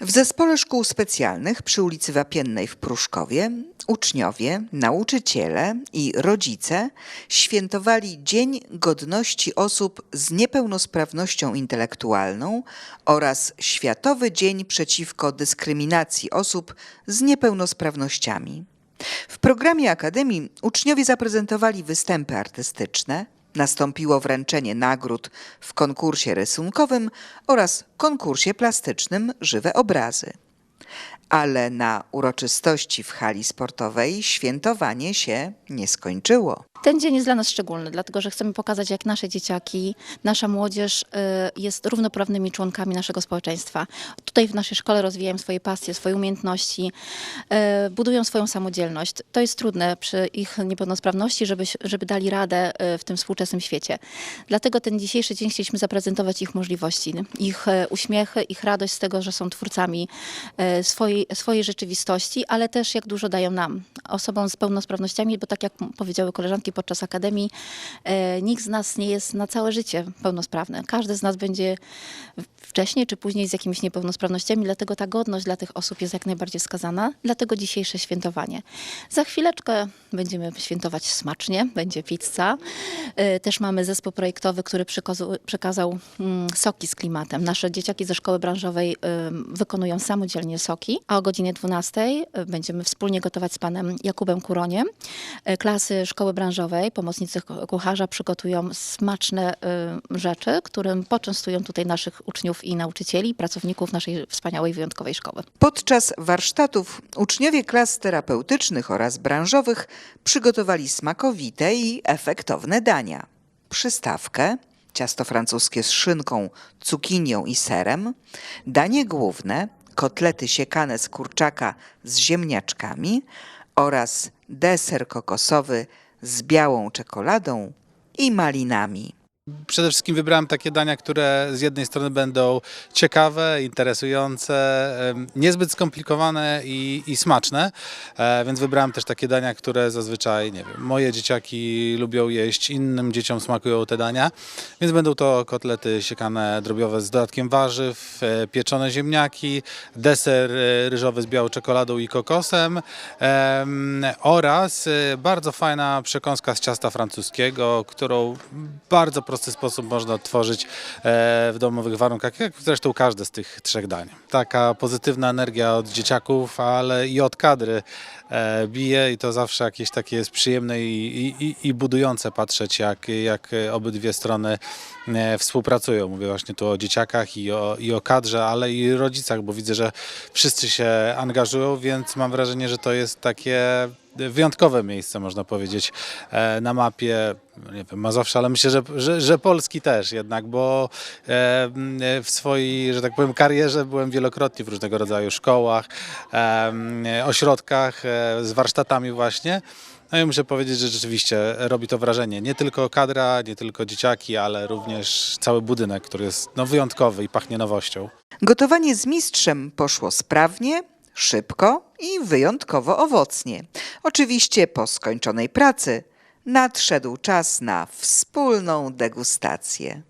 W zespole szkół specjalnych przy ulicy Wapiennej w Pruszkowie uczniowie, nauczyciele i rodzice świętowali Dzień Godności Osób z Niepełnosprawnością Intelektualną oraz Światowy Dzień Przeciwko Dyskryminacji Osób z Niepełnosprawnościami. W programie Akademii uczniowie zaprezentowali występy artystyczne, nastąpiło wręczenie nagród w konkursie rysunkowym oraz konkursie plastycznym Żywe Obrazy. Ale na uroczystości w hali sportowej świętowanie się nie skończyło. Ten dzień jest dla nas szczególny, dlatego że chcemy pokazać, jak nasze dzieciaki, nasza młodzież y, jest równoprawnymi członkami naszego społeczeństwa. Tutaj w naszej szkole rozwijają swoje pasje, swoje umiejętności, y, budują swoją samodzielność. To jest trudne przy ich niepełnosprawności, żeby, żeby dali radę y, w tym współczesnym świecie. Dlatego ten dzisiejszy dzień chcieliśmy zaprezentować ich możliwości, ich uśmiechy, ich radość z tego, że są twórcami swojej, swojej rzeczywistości, ale też jak dużo dają nam, osobom z pełnosprawnościami, bo tak jak powiedziały koleżanki podczas akademii, e, nikt z nas nie jest na całe życie pełnosprawny. Każdy z nas będzie wcześniej czy później z jakimiś niepełnosprawnościami, dlatego ta godność dla tych osób jest jak najbardziej wskazana, dlatego dzisiejsze świętowanie. Za chwileczkę będziemy świętować smacznie, będzie pizza. E, Też mamy zespół projektowy, który przekazał, przekazał mm, soki z klimatem. Nasze dzieciaki ze szkoły branżowej wykonują samodzielnie soki, a o godzinie 12 y, będziemy wspólnie gotować z panem Jakubem Kuroniem. E, Klasy szkoły branżowej, pomocnicy kucharza przygotują smaczne y, rzeczy, którym poczęstują tutaj naszych uczniów i nauczycieli, pracowników naszej wspaniałej, wyjątkowej szkoły. Podczas warsztatów uczniowie klas terapeutycznych oraz branżowych przygotowali smakowite i efektowne dania. Przystawkę, ciasto francuskie z szynką, cukinią i serem, danie główne, kotlety siekane z kurczaka z ziemniaczkami oraz deser kokosowy z białą czekoladą i malinami. Przede wszystkim wybrałem takie dania, które z jednej strony będą ciekawe, interesujące, niezbyt skomplikowane i, i smaczne, e, więc wybrałem też takie dania, które zazwyczaj, nie wiem, moje dzieciaki lubią jeść, innym dzieciom smakują te dania, więc będą to kotlety siekane drobiowe z dodatkiem warzyw, e, pieczone ziemniaki, deser e, ryżowy z białą czekoladą i kokosem em, oraz bardzo fajna przekąska z ciasta francuskiego, którą bardzo prosty sposób można tworzyć e, w domowych warunkach, jak zresztą każde z tych trzech dań. Taka pozytywna energia od dzieciaków, ale i od kadry e, bije i to zawsze jakieś takie jest przyjemne i, i, i budujące patrzeć, jak, jak obydwie strony e, współpracują. Mówię właśnie tu o dzieciakach i o, i o kadrze, ale i rodzicach, bo widzę, że wszyscy się angażują, więc mam wrażenie, że to jest takie wyjątkowe miejsce, można powiedzieć, e, na mapie, nie wiem, Mazowsza, ale myślę, że, że, że Polski też jednak, bo e, w swojej, że tak powiem, karierze byłem wielokrotnie w różnego rodzaju szkołach, em, ośrodkach e, z warsztatami właśnie. No i muszę powiedzieć, że rzeczywiście robi to wrażenie. Nie tylko kadra, nie tylko dzieciaki, ale również cały budynek, który jest no, wyjątkowy i pachnie nowością. Gotowanie z mistrzem poszło sprawnie, szybko i wyjątkowo owocnie. Oczywiście po skończonej pracy nadszedł czas na wspólną degustację.